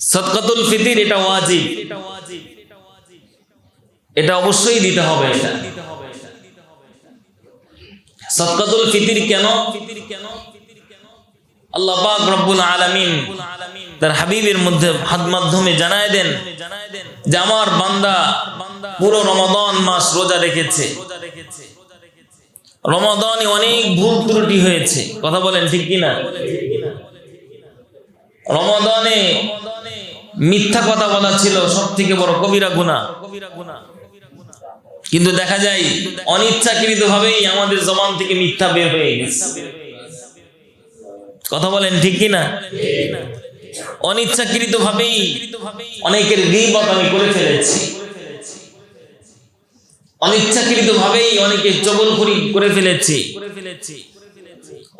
সদকাতুল ফিতির, এটা ওয়াজিব। এটা অবশ্যই দিতে হবে এটা। সদকাতুল ফিতির কেন? আল্লাহ পাক রব্বুল আলামিন তার হাবিবের মধ্যে হাত মাধ্যমে জানায় দেন যে আমার বান্দা পুরো রমাদান মাস রোজা রেখেছে। রমাদানে অনেক ভুল ত্রুটি হয়েছে। কথা বলেন ঠিক কিনা? রমাদানে মিথ্যা কথা বলা ছিল সব থেকে বড় কবিরা গুণা কিন্তু দেখা যায় অনিচ্ছাকৃত ভাবেই আমাদের জবান থেকে মিথ্যা বের হয়ে গেছে। কথা বলেন ঠিক কিনা অনিচ্ছাকৃত ভাবেই অনেকের গিবত আমি করে ফেলেছি। অনিচ্ছাকৃত ভাবেই অনেকে চগলখড়ি করে ফেলেছি।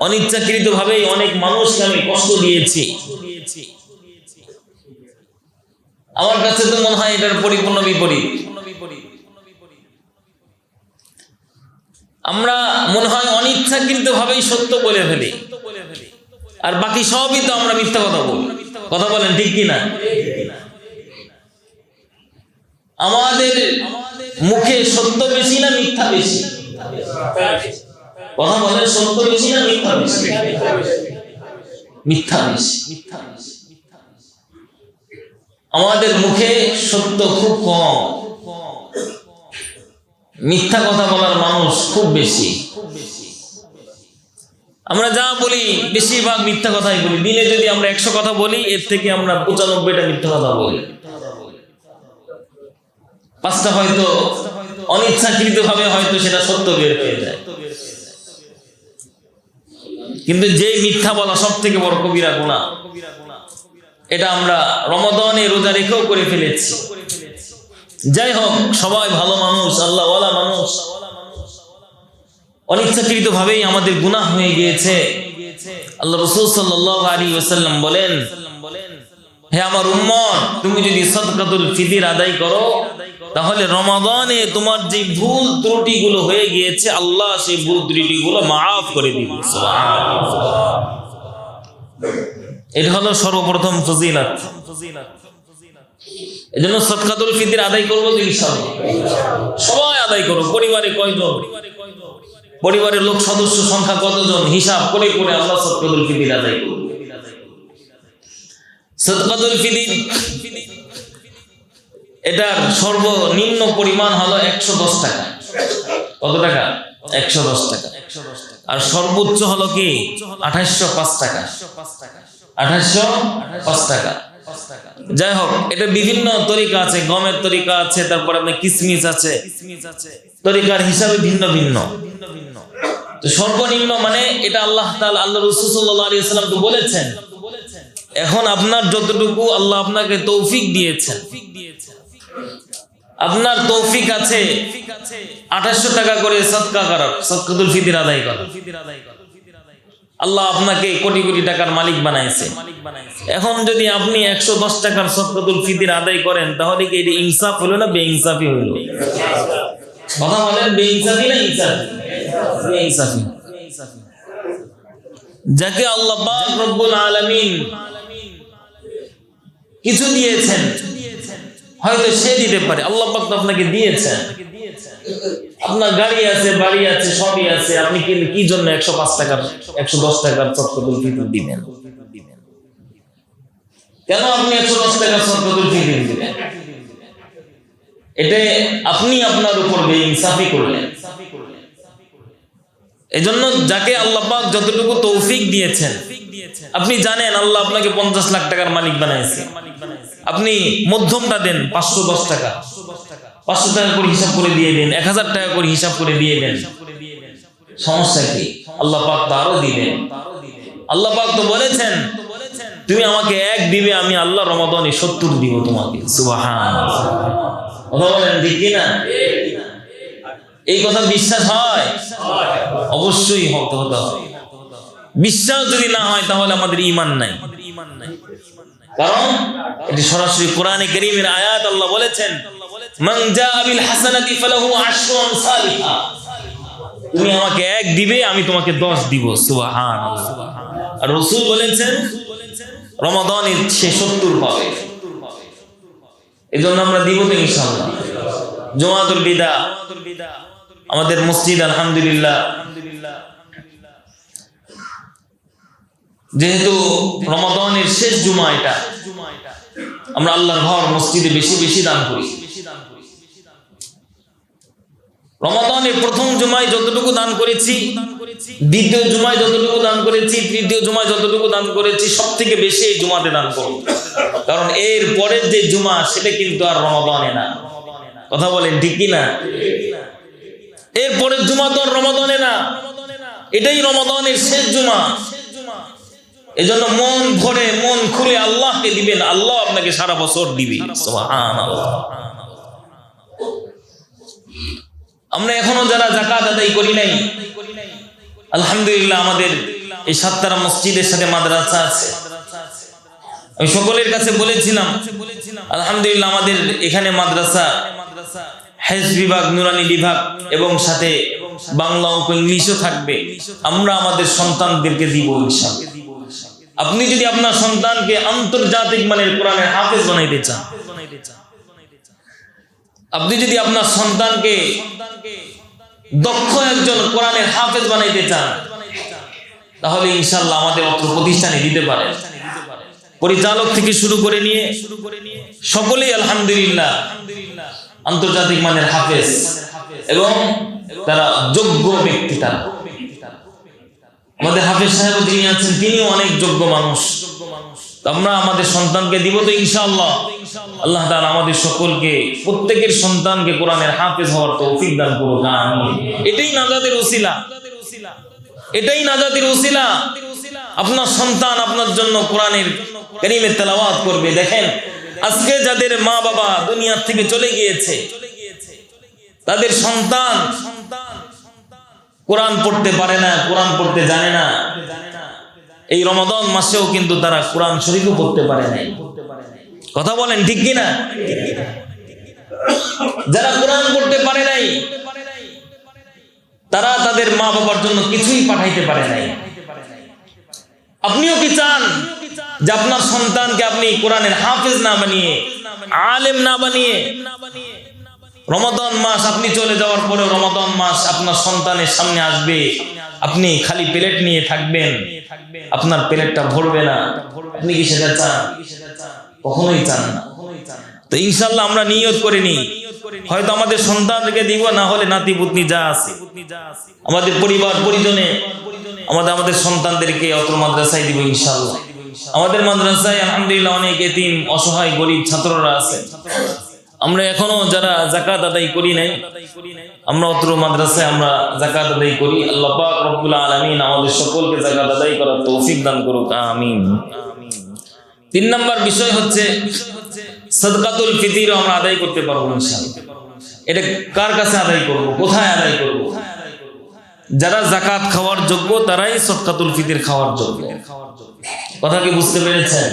অনিচ্ছাকৃত ভাবেই অনেক মানুষকে আমি কষ্ট দিয়েছি। আমার কাছে তো মনে হয় এটার পরিপূর্ণ বিপরীত। আমরা মনে হয় অনিচ্ছাকৃত ভাবেই সত্য বলে ফেলি। আর বাকি সবই তো আমরা মিথ্যা কথা বলি। কথা বলেন, ঠিক কিনা? আমাদের মুখে সত্য বেশি না মিথ্যা বেশি? কথা বলেন, সত্য বেশি না মিথ্যা বেশি? মিথ্যা বেশি। আমাদের মুখে সত্য খুব কম। মিথ্যা কথা বলার মানুষ খুব বেশি। আমরা যা বলি, বেশিরভাগ মিথ্যা কথাই বলি। দিনে যদি আমরা একশো কথা বলি, এর থেকে আমরা পঁচানব্বইটা মিথ্যা কথা বলি। পাঁচটা হয়তো অনিচ্ছাকৃত ভাবে হয়তো সেটা সত্য বের হয়ে যায়। কিন্তু যে মিথ্যা বলা সব থেকে বড় কবিরা গুণা এটা আমরা রমদনে রোজা রেখেও করে ফেলেছি। যাই হোক সবাই ভালো মানুষ, আল্লাহওয়ালা মানুষ। অনিচ্ছাকৃত ভাবেই আমাদের গুনাহ হয়ে গিয়েছে। আল্লাহ রসুল সাল্লাহ ওসাল্লাম বলেন, হে আমার উম্মত, তুমি যদি সদকাতুল ফিদির আদায় করো, তাহলে রমাদানে তোমার যে ভুল ত্রুটি গুলো হয়ে গিয়েছে, আল্লাহ সেই ভুল ত্রুটি গুলো মাফ করে দিবে। এটা হলো সর্বপ্রথম ফজিলাত। এই জন্য সদকাতুল ফিদির আদায় করব সবাই আদায় করো পরিবারে কয়জন? পরিবারের লোক সদস্য সংখ্যা কতজন? হিসাব করে করে আল্লাহ সদকাতুল ফিদির আদায় করব এটার সর্বনিম্ন পরিমাণ হলো একশো দশ টাকা। কত টাকা? একশো দশ টাকা। আর সর্বোচ্চ হলো কি? আঠাশশো পাঁচ টাকা। আঠাশশো পাঁচ যাই হোক, এটা বিভিন্ন তরিকা আছে, গমের তরিকা আছে, তারপর আপনার কিসমিস আছে। তরিকার হিসাবে ভিন্ন ভিন্ন। তো সর্বনিম্ন মানে এটা আল্লাহ আল্লাহ রসুল সাল্লাল্লাহু তো বলেছেন। এখন আপনার যতটুকু আল্লাহ আপনাকে তৌফিক দিয়েছেন। আপনার তৌফিক আছে আঠাশশো টাকা করে সৎকা করার, সৎকাতুল ফিদির আদায় করা আল্লাহ আপনাকে কোটি কোটি টাকার মালিক বানাইছে। এখন যদি আপনি একশো দশ টাকার সৎকাতুল ফিদির আদায় করেন, তাহলে কি এটি ইনসাফ হলো না বেইনসাফি হইল কথা বলেন, বেইনসাফি না ইনসাফি? বেইনসাফি। যাকে আল্লাহ রব্বুল আলামিন কিছু দিয়েছেন, হয়তো সে দিতে পারে, আল্লাহ পাক আপনাকে দিয়েছেন। আপনার গাড়ি আছে, বাড়ি আছে, সবই আছে। আপনি কি কি জন্য একশো পাঁচ টাকার, একশো দশ টাকার দিবেন? কেন আপনি একশো দশ টাকার দিবেন? এটা আপনি আপনার উপর করলেন। যাকে আল্লাহ যতটুকু তৌফিক দিয়েছেন, আপনি জানেন আল্লাহ আপনাকে পঞ্চাশ লাখ টাকার মালিক বানাইছে। আপনি মধ্যমটা দেন পাঁচশো দশ টাকা। পাঁচশো টাকা করে হিসাব করে দিয়ে দেন, এক হাজার টাকা করে হিসাব করে দিয়ে দেন। সমস্যা কি? আল্লাহ পাক দিবেন। আল্লাহ পাক তো বলেছেন, তুমি আমাকে এক দিবে, আমি আল্লাহ সত্তর দিব তোমাকে। এই কথা বিশ্বাস হয়? অবশ্যই হতে হতে বিশ্বাস যদি না হয়, তাহলে আমাদের ইমান নাই। কারণ এটি সরাসরি কোরআনে করিমের আয়াত আল্লাহ বলেছেন তুমি আমাকে এক দিবে, আমি তোমাকে দশ দিব। সুবহান আর রাসূল বলেছেন রমাদানে সে সত্তর পাবে। জন্য আমরা দিব তো ইনশাল্লাহ জমাতুল বিদা। আমাদের মসজিদ, আলহামদুলিল্লাহ। যেহেতু রমাদানের শেষ জুমা এটা, আমরা আল্লাহর ঘর মসজিদে বেশি বেশি দান করি। রমাদানের প্রথম জুমায় যতটুকু দান করেছি, দ্বিতীয় জুমায় যতটুকু দান করেছি, তৃতীয় জুমায় যতটুকু দান করেছি সব থেকে বেশি এই জুমাতে দান করব। কারণ এর পরের যে জুমা, সেটা কিন্তু আর রমাদানে না। কথা বলেন ঠিক কি না? এর পরের জুমা তো আর রমাদানে না। এটাই রমাদানের শেষ জুমা। এজন্য মন ভরে, মন খুলে আল্লাহকে দিবেন। আল্লাহ আপনাকে সারা বছর দিবে। সুবহানাল্লাহ। আমরা এখনও যারা জাকাত আদায় করি নাই, আলহামদুলিল্লাহ আমাদের এই সাততারা মসজিদের সাথে মাদ্রাসা আছে। আমি সকলের কাছে বলেছিলাম, আলহামদুলিল্লাহ আমাদের এখানে মাদ্রাসা, হেজ বিভাগ, নুরানি বিভাগ এবং সাথে বাংলা ও ইংলিশও থাকবে। আমরা আমাদের সন্তানদেরকে দিব ইনশাআল্লাহ আপনি যদি আপনার সন্তানকে আন্তর্জাতিক মানের কোরআনের হাফেজ বানাইতে চান, আপনি যদি আপনার সন্তানকে দক্ষ একজন কোরআনের হাফেজ বানাইতে চান, তাহলে ইনশাল্লাহ আমাদের অত্র প্রতিষ্ঠানে দিতে পারে পরিচালক থেকে শুরু করে নিয়ে সকলেই আলহামদুলিল্লাহ আন্তর্জাতিক মানের হাফেজ এবং তারা যোগ্য ব্যক্তি তারা। আমাদের হাফেজ সাহেব যিনি আছেন, তিনিও অনেক যোগ্য মানুষ। আমরা আমাদের সন্তানকে দিব তো ইনশাআল্লাহ। আল্লাহ তাআলা আমাদের সকলকে, প্রত্যেকের সন্তানকে কোরআনের হাফেজ হওয়ার তৌফিক দান করুক এটাই নাজাতের ওসিলা। এটাই নাজাতের ওসিলা। আপনার সন্তান আপনার জন্য কোরআনের কারীমের তেলাওয়াত করবে। দেখেন, আজকে যাদের মা বাবা দুনিয়ার থেকে চলে গিয়েছে, তাদের সন্তান কোরআন পড়তে পারে না, কোরআন পড়তে জানে না। এই রমাদান মাসেও কিন্তু তারা কোরআন শরীফও পড়তে পারে নাই। কথা বলেন ঠিক কিনা? যারা কোরআন পড়তে পারে নাই, তারা তাদের মা বাবার জন্য কিছুই পাঠাইতে পারে নাই। আপনিও কি চান যে আপনার সন্তানকে আপনি কোরআনের হাফেজ না বানিয়ে, আলেম না বানিয়ে, রমাদান মাস আপনি চলে যাওয়ার পরে রমাদান মাস আপনার সন্তানের সামনে আসবে, আপনি খালি প্লেট নিয়ে থাকবেন, আপনার প্লেটটা ভরবে না। আপনি কি সেটা চান? কখনোই চান না। তো ইনশাল্লাহ আমরা নিয়ত করে নিই। হয়তো আমাদের সন্তানকে দিব, না হলে নাতি, পুতনি যা আছে। আমাদের পরিবার, পরিজনে, আমাদের আমাদের সন্তানদেরকে অত মাদ্রাসায় দিব ইনশাল্লাহ আমাদের মাদ্রাসায় আলহামদুলিল্লাহ অনেক এতিম, অসহায়, গরিব ছাত্ররা আছে। আমরা এখনও যারা জাকাত আদায় করি নাই, আমরা অত্র মাদ্রাসায় আমরা জাকাত আদায় করি। আল্লাহ রব্বুল আলামিন আমাদের সকলকে জাকাত আদায় করার তৌফিক দান করুক। আমিন। তিন নম্বর বিষয় হচ্ছে সদকাতুল ফিতিরও আমরা আদায় করতে পারব এটা কার কাছে আদায় করব? কোথায় আদায় করব? যারা জাকাত খাওয়ার যোগ্য, তারাই সদকাতুল ফিতির খাওয়ার যোগ্য। কথা কি বুঝতে পেরেছেন?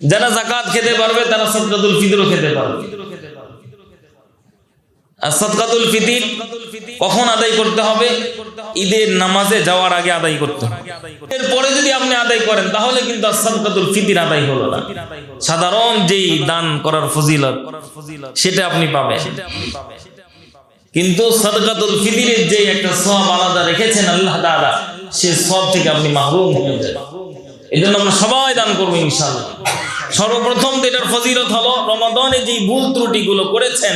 যারা জাকাত খেতে পারবে, তারা সদকাতুল ফিতিরও খেতে পারবে। কখন আদায় করতে হবে? ঈদের নামাজে যাওয়ার আগে আদায় করতে হবে। এরপরে যদি আপনি আদায় করেন, তাহলে কিন্তু ফিতির আদায় হলো না। সাধারণ যেই দান করার ফজিলত, সেটা আপনি পাবেন। কিন্তু সদকাতুল ফিতিরের যে একটা সব আলাদা রেখেছেন আল্লাহ দাদা সে সব থেকে আপনি মাহরুম হয়ে যাবেন। এই জন্য আমরা সবাই দান করব ইনশাল্লাহ সর্বপ্রথম তো এটার ফজিলত হলো রমাদানে যে ভুল ত্রুটিগুলো করেছেন,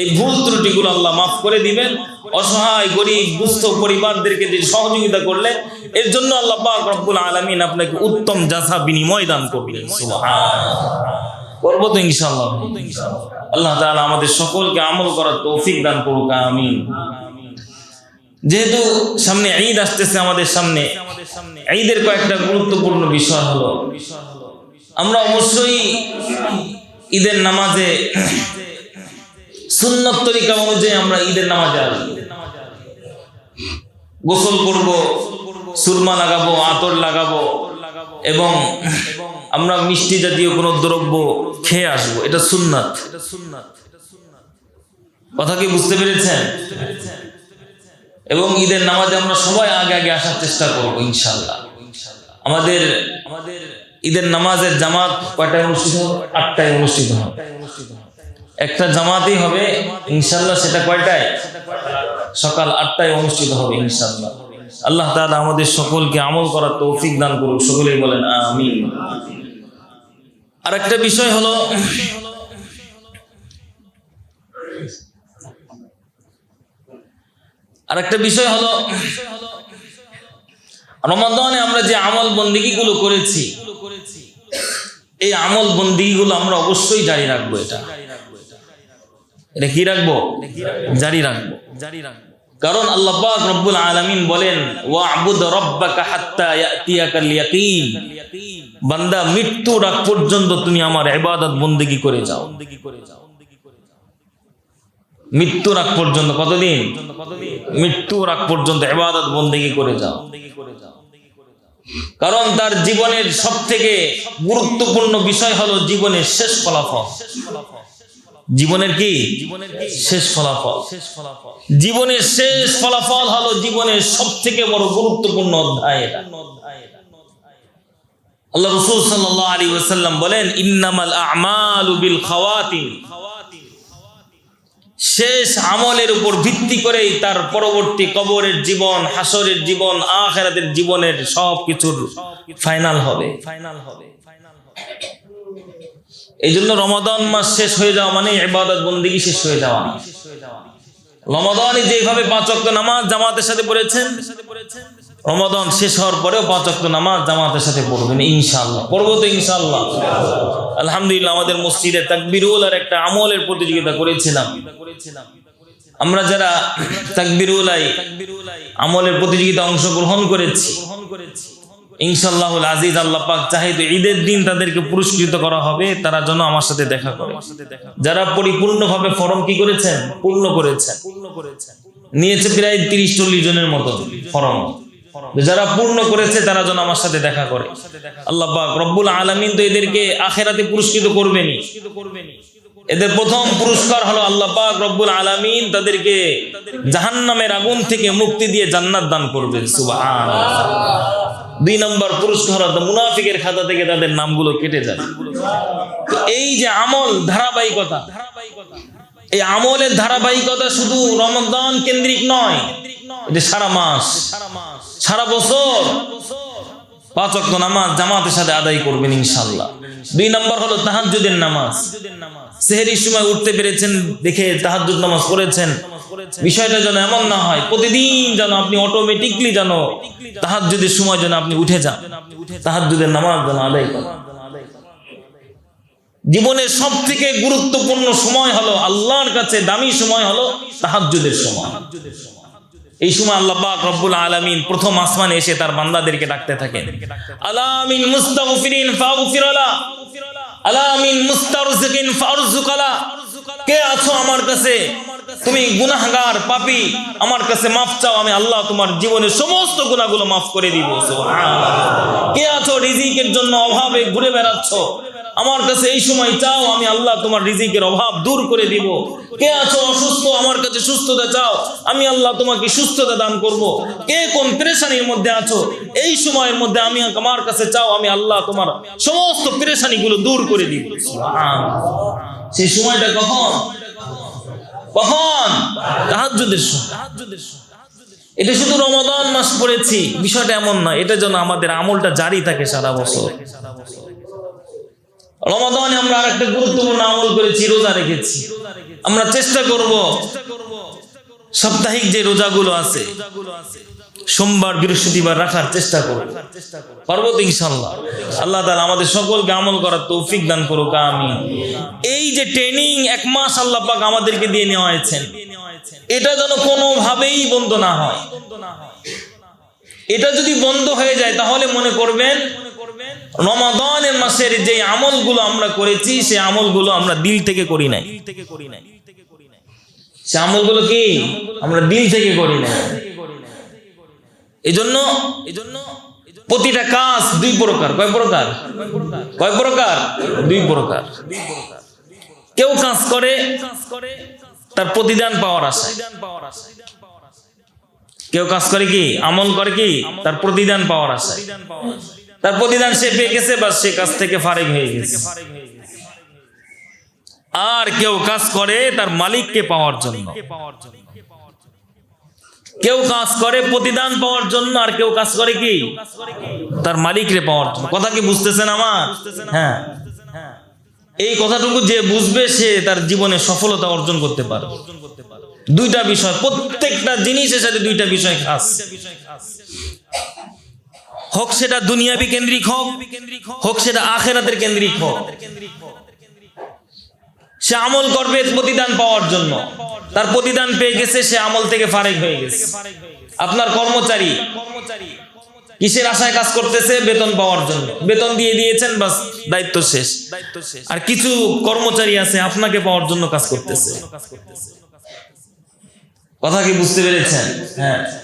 এই ভুল ত্রুটিগুলো আল্লাহ মাফ করে দিবেন। অসহায়, গরিব, দুস্থ পরিবারদেরকে যে সহযোগিতা করলেন এর জন্য আল্লাহ পাক রব্বুল আলামিন আপনাকে উত্তম জাসা বিনিময় দান করবেন। করব তো ইনশাল্লাহ আল্লাহ তাআলা আমাদের সকলকে আমল করার তৌফিক দান করুক, আমিন। যেহেতু সামনে ঈদ আসতেছে আমাদের সামনে, ঈদের কয়েকটা গুরুত্বপূর্ণ বিষয় হলো আমরা অবশ্যই ঈদের নামাজে সুন্নত তরিকা অনুযায়ী আমরা ঈদের নামাজে আসব। গোসল করব, সুরমা লাগাবো, আতর লাগাবো এবং আমরা মিষ্টি জাতীয় কোনো দ্রব্য খেয়ে আসব। এটা সুন্নাত। কথা কি বুঝতে পেরেছেন? এবং ঈদের নামাজে আমরা সবাই আগে আগে আসার চেষ্টা করব ইনশাল্লাহ আমাদের আমাদের ঈদের নামাজের জামাত কয়টায় অনুষ্ঠিত হবে? আটটায় অনুষ্ঠিত হবে। একটা জামাতই হবে ইনশাল্লাহ সেটা কয়টায়? সকাল আটটায় অনুষ্ঠিত হবে ইনশাল্লাহ আল্লাহ তাআলা আমাদের সকলকে আমল করার তৌফিক দান করুক, সকলেই বলেন, আমিন। আর একটা বিষয় হলো আর একটা বিষয় হলো, রমাদানে আমরা যে আমল বন্দিগি গুলো করেছি এই আমল বন্দিগি গুলো আমরা অবশ্যই জারি রাখব এটা। এটা কি রাখব? জারি রাখব। জারি রাখব কারণ আল্লাহ রব্বুল আলামিন বলেন বান্দা পর্যন্ত তুমি আমার করে যাও। পর্যন্ত কতদিন? পর্যন্ত করে যাও। কারণ তার জীবনের সব থেকে গুরুত্বপূর্ণ বিষয় হলো জীবনের শেষ ফলাফল। জীবনের কি? শেষ ফলাফল। জীবনের শেষ ফলাফল হলো জীবনের সব থেকে বড় গুরুত্বপূর্ণ অধ্যায় আল্লাহ রসুল সাল্লাহ আলী ওয়াসাল্লাম বলেন, ইন্নামাল আমালু বিল খাওয়াতিন। শেষ আমলের উপর ভিত্তি করেই তার পরবর্তী কবরের জীবন, হাসরের জীবন, আখেরাতের জীবনের সব কিছুর ফাইনাল হবে। ফাইনাল হবে এই জন্য রমাদান মাস শেষ হয়ে যাওয়া মানে এবাদত বন্দিগি শেষ হয়ে যাওয়া। রমাদানে যেভাবে পাঁচ নামাজ জামাতের সাথে পড়েছেন রমাদান শেষ হওয়ার পরেও পাঁচ ওয়াক্ত নামাজ জামাতের সাথে পড়বেন, ইনশাআল্লাহ। পড়ব তো ইনশাআল্লাহ। আলহামদুলিল্লাহ, আমাদের মসজিদে তাকবিরুল আর একটা আমলের প্রতিযোগিতা করেছিলাম। আমরা যারা তাকবিরুল আমলের প্রতিযোগিতা অংশগ্রহণ করেছি আজিজ আল্লাহ পাক ঈদের দিন তাদেরকে পুরস্কৃত করা হবে, তারা যেন আমার সাথে দেখা করে। যারা পরিপূর্ণভাবে ফর্ম কি করেছেন? পূর্ণ করেছেন। নিয়েছে প্রায় তিরিশ চল্লিশ জনের মতো ফর্ম। যারা পূর্ণ করেছে তারা যেন আমার সাথে দেখা করে। আল্লাহ রব্বুল আলমিন তো এদেরকে আখেরাতে পুরস্কৃত করবেনি এদের প্রথম পুরস্কার হলো আল্লাহ পাক রব্বুল আলামিন তাদেরকে জাহান্নামের আগুন থেকে মুক্তি দিয়ে জান্নাত দান করবে। দুই নম্বর পুরস্কার হলো মুনাফিকের খাতা থেকে তাদের নামগুলো কেটে যায়। তো এই যে আমল ধারাবাহিকতা, এই আমলের ধারাবাহিকতা শুধু রমজান কেন্দ্রিক নয়, এটা সারা মাস। সারা বছর পাঁচ ওয়াক্ত নামাজ জামাতের সাথে আদায় করবেন ইনশাল্লাহ দুই নম্বর হলো তাহাজ্জুদের নামাজ। সেহেরির সময় উঠতে পেরেছেন, দেখে তাহাজ্জুদ নামাজ পড়েছেন। বিষয়টা যেন এমন না হয়, প্রতিদিন যেন আপনি অটোমেটিকলি যেন তাহাজ্জুদের সময় যেন আপনি উঠে যান। তাহাজ্জুদের নামাজ যেন আদায় করেন। জীবনের সব থেকে গুরুত্বপূর্ণ সময় হলো আল্লাহর কাছে দামি সময় হলো তাহাজ্জুদের সময়। এই সময় আল্লাহ পাক রব্বুল আলামিন প্রথম আসমানে এসে তার বান্দাদেরকে ডাকতে থাকেন। আলামিন মুস্তাগফিরিন ফাগফিরালা। আলামিন মুস্তারজিকিন ফারজুকালা। কে আছো আমার কাছে? তুমি গুনাহগার পাপী। আমার কাছে মাফ চাও আমি আল্লাহ তোমার জীবনের সমস্ত গুনাহগুলো মাফ করে দিব। সুবহানাল্লাহ। কে আছো রিজিকের জন্য অভাবে ঘুরে বেড়াচ্ছ? আমার কাছে এই সময় চাও, আমি আল্লাহ তোমার রিজিকের অভাব দূর করে দিব। কে আছো অসুস্থ? আমার কাছে সুস্থতা চাও, আমি আল্লাহ তোমাকে সুস্থতা দান করব। কে কোন পেরেশানির মধ্যে আছো? এই সময়ের মধ্যে আমি আমার কাছে চাও, আমি আল্লাহ তোমার সমস্ত পেরেশানি গুলো দূর করে দিব। সেই সময়টা কখন? কখন? তাহাজ্জুদের সময়। এটা শুধু রমাদান মাস পড়েছি, বিষয়টা এমন নয়, এটা যেন আমাদের আমলটা জারি থাকে সারা বছর। রমাদানে আমরা আরেকটা গুরুত্বপূর্ণ আমল করেছি, রোজা রেখেছি। আমরা চেষ্টা করব সাপ্তাহিক যে রোজাগুলো আছে, সোমবার, বৃহস্পতিবার রাখার চেষ্টা করব। পারব তো ইনশাল্লাহ আল্লাহ তাআলা আমাদের সকলকে আমল করার তৌফিক দান করুক আমি এই যে ট্রেনিং, এক মাস আল্লাহ পাক আমাদেরকে দিয়ে নেওয়া হয়েছে এটা যেন কোনোভাবেই বন্ধ না হয়। এটা যদি বন্ধ হয়ে যায়, তাহলে মনে করবেন রমাদানের মাসের যে আমলগুলো আমরা করেছি সে আমলগুলো আমরা দিল থেকে করি নাই। সে আমলগুলো কি? আমরা দিল থেকে করি নাই। এজন্য এজন্য প্রতিটা কাজ দুই প্রকার। কয় প্রকার? কয় প্রকার? দুই প্রকার। কেউ কাজ করে তার প্রতিদান পাওয়ার আশা কেউ কাজ করে কি? আমল করে কি? তার প্রতিদান পাওয়ার আশা তার প্রতিদান সে পেয়ে গেছে বা সে কাজ থেকে ফারেক হয়ে গেছে। আর কেউ কাজ করে তার মালিককে পাওয়ার জন্য। কেউ কাজ করে প্রতিদান পাওয়ার জন্য, আর কেউ কাজ করে কি? তার মালিকরে পাওয়ার জন্য। কথা কি বুঝতেছেন আমার? হ্যাঁ। এই কথাটুকু যে বুঝবে সে তার জীবনে সফলতা অর্জন করতে পারে দুইটা বিষয়, প্রত্যেকটা জিনিসের সাথে দুইটা বিষয় খাস। হোক সেটা দুনিয়াবি কেন্দ্রিক হোক হোক সেটা আখেরাতের কেন্দ্রিক হোক। সে আমল করবে প্রতিদান পাওয়ার জন্য। তার প্রতিদান পেয়ে গেছে, সে আমল থেকে ফারেক হয়ে গেছে। আপনার কর্মচারী কিসের আশায় কাজ করতেছে? বেতন পাওয়ার জন্য। বেতন দিয়ে দিয়েছেন, বাস, দায়িত্ব শেষ। আর কিছু কর্মচারী আছে, আপনাকে পাওয়ার জন্য কাজ করতেছে। কথা কি বুঝতে পেরেছেন? হ্যাঁ।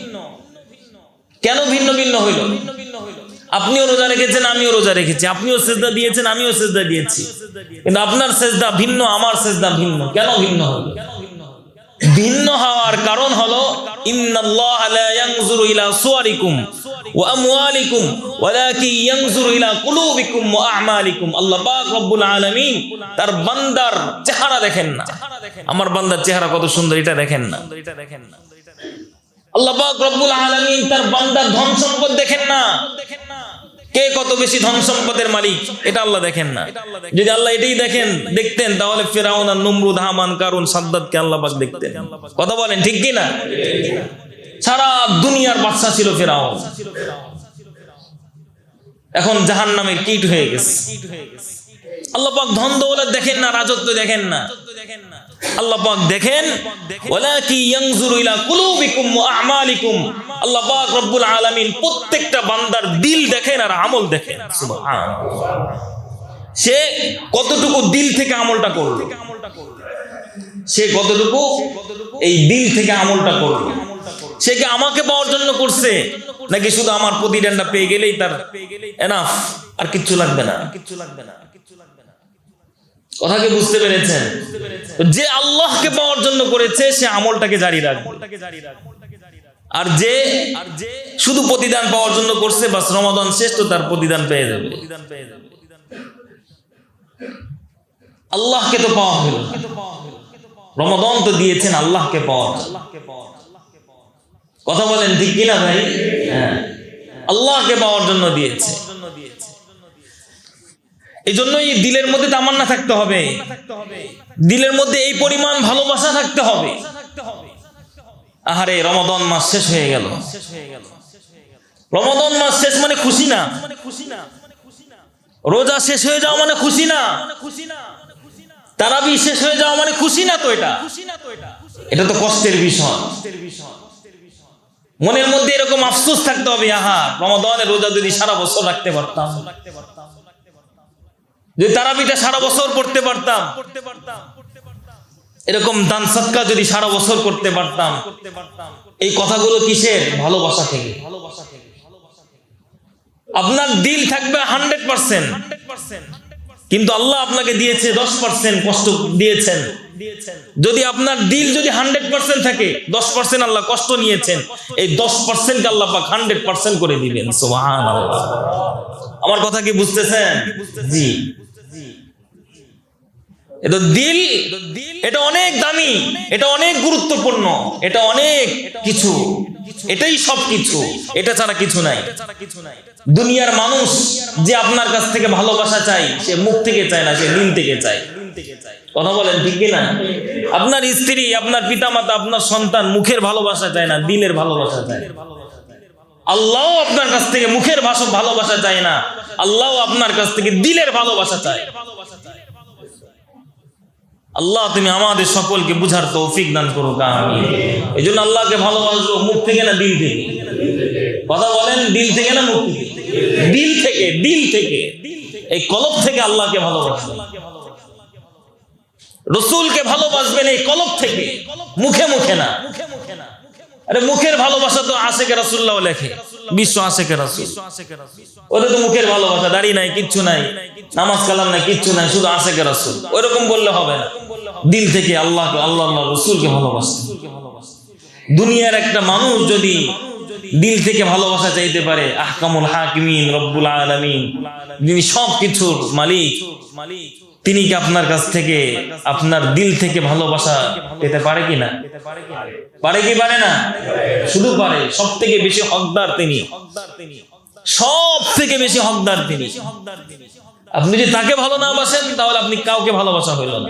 কেন ভিন্ন ভিন্ন হইল? আপনিও রোজা রেখেছেন, আমিও রোজা রেখেছি। আপনিও সেজদা দিয়েছেন, আমিও সেজদা দিয়েছি। কিন্তু আপনার সেজদা ভিন্ন, আমার সেজদা ভিন্ন। কেন ভিন্ন হলো? ভিন্ন হওয়ার কারণ হলো আমার বান্দার চেহারা কত সুন্দর, এটা দেখেন না। আল্লাহ রব্বুল তার বান্দার দেখেন না। কে কত বেশি মালিক? এটা আল্লাহ দেখেন না। যদি আল্লাহ এটাই দেখেন, দেখতেন, তাহলে ফেরাউন আর কথা বলেন, ঠিক কি না? সারা দুনিয়ার বাদশা ছিল ফেরাউন। এখন জাহান্নামের কীট হয়ে গেছে। আল্লাহ ধন দৌলত দেখেন না, রাজত্ব দেখেন না। দেখেন রব্বুল প্রত্যেকটা বান্দার দিল দেখেন আর আমল দেখেন। সে কতটুকু দিল থেকে আমলটা করল? সে কতটুকু এই দিল থেকে আমলটা করল? সে কি আমাকে পাওয়ার জন্য করছে? নাকি শুধু আমার প্রতিদানটা পেয়ে গেলেই তার এনাফ আর কিচ্ছু লাগবে না কিচ্ছু লাগবে না। কথা কি বুঝতে পেরেছেন? যে আল্লাহকে পাওয়ার জন্য করেছে, সে আমলটাকে জারি রাখবে। আর যে আর যে শুধু প্রতিদান পাওয়ার জন্য করছে, বাস রমাদান শেষ, তো তার প্রতিদান পেয়ে যাবে। আল্লাহকে তো পাওয়া হলো রমাদান তো দিয়েছেন, আল্লাহকে পাওয়া কথা বলেন ঠিক কিনা ভাই? হ্যাঁ। আল্লাহকে পাওয়ার জন্য দিয়েছে। এই জন্যই দিলের মধ্যে তামান্না থাকতে হবে। দিলের মধ্যে এই পরিমাণ ভালোবাসা থাকতে হবে। আহারে রমাদন মাস শেষ হয়ে গেল। রমাদন মাস শেষ মানে খুশি না। রোজা শেষ হয়ে যাওয়া মানে খুশি না। তারাবি শেষ হয়ে যাওয়া মানে খুশি না তো এটা? এটা তো কষ্টের বিষয়। মনের মধ্যে এরকম আফসোস থাকতে হবে, আহা রমাদনের রোজা যদি সারা বছর রাখতে পারতাম। যদি তারাবিটা সারা বছর পড়তে পারতাম। এরকম দান সৎকা যদি সারা বছর করতে পারতাম। এই কথাগুলো কিসের? ভালোবাসা থেকে। আপনার দিল থাকবে হান্ড্রেড পার্সেন্ট। কিন্তু আল্লাহ আপনাকে দিয়েছে দশ পার্সেন্ট কষ্ট দিয়েছেন। যদি আপনার দিল যদি হান্ড্রেড পার্সেন্ট থাকে, দশ পার্সেন্ট আল্লাহ কষ্ট নিয়েছেন। এই দশ পার্সেন্ট আল্লাহ পাক হান্ড্রেড পার্সেন্ট করে দিবেন। সোহান আমার কথা কি বুঝতেছেন? জি। এটা দিল, এটা অনেক দামি, এটা অনেক গুরুত্বপূর্ণ, এটা অনেক কিছু, এটাই সব কিছু, এটা ছাড়া কিছু নাই। দুনিয়ার মানুষ যে আপনার কাছ থেকে ভালোবাসা চাই সে মুখ থেকে চায় না, সে দিল থেকে চায়। কথা বলেন ঠিক কিনা? আপনার স্ত্রী, আপনার পিতামাতা, আপনার সন্তান মুখের ভালোবাসা চায় না, দিলের ভালোবাসা চায় আল্লাহ আপনার কাছ থেকে মুখের ভাষা ভালোবাসা চায় না আল্লাহ আপনার কাছ থেকে দিলের ভালোবাসা চায়। আল্লাহ, তুমি আমাদের সকলকে বুঝার তৌফিক দান করো আমি এই জন্য আল্লাহকে ভালোবাসবো মুখ থেকে না দিল থেকে? কথা বলেন, দিল থেকে না মুখ থেকে? দিল থেকে দিল থেকে। এই কলব থেকে আল্লাহকে ভালোবাসবেন রসুলকে ভালোবাসবেন এই কলব থেকে, মুখে মুখে না। আরে, মুখের ভালোবাসা তো আশেকে রাসুল্লাহ লেখে, বিশ্ব আশেকে রাসুল। ওটা তো মুখের ভালোবাসা, দাড়ি নাই, কিচ্ছু নাই, নামাজ কালাম নাই, কিচ্ছু নাই, শুধু আশেকে রাসুল। ওইরকম বললে হবে না। দিল থেকে আল্লাহকে, আল্লাহ আল্লাহ রসুলকে ভালোবাসতে দুনিয়ার একটা মানুষ যদি দিল থেকে ভালোবাসা চাইতে পারে, আহকামুল হাকিমিন, রব্বুল আলামিন, যিনি সব কিছুর মালিক, তিনি কি আপনার কাছ থেকে, আপনার দিল থেকে ভালোবাসা পেতে পারে কি না? পারে কি পারে না? শুধু পারে। সব থেকে বেশি হকদার তিনি। সব থেকে বেশি হকদার তিনি। আপনি যদি তাকে ভালো না বাসেন, তাহলে আপনি কাউকে ভালোবাসা হইল না।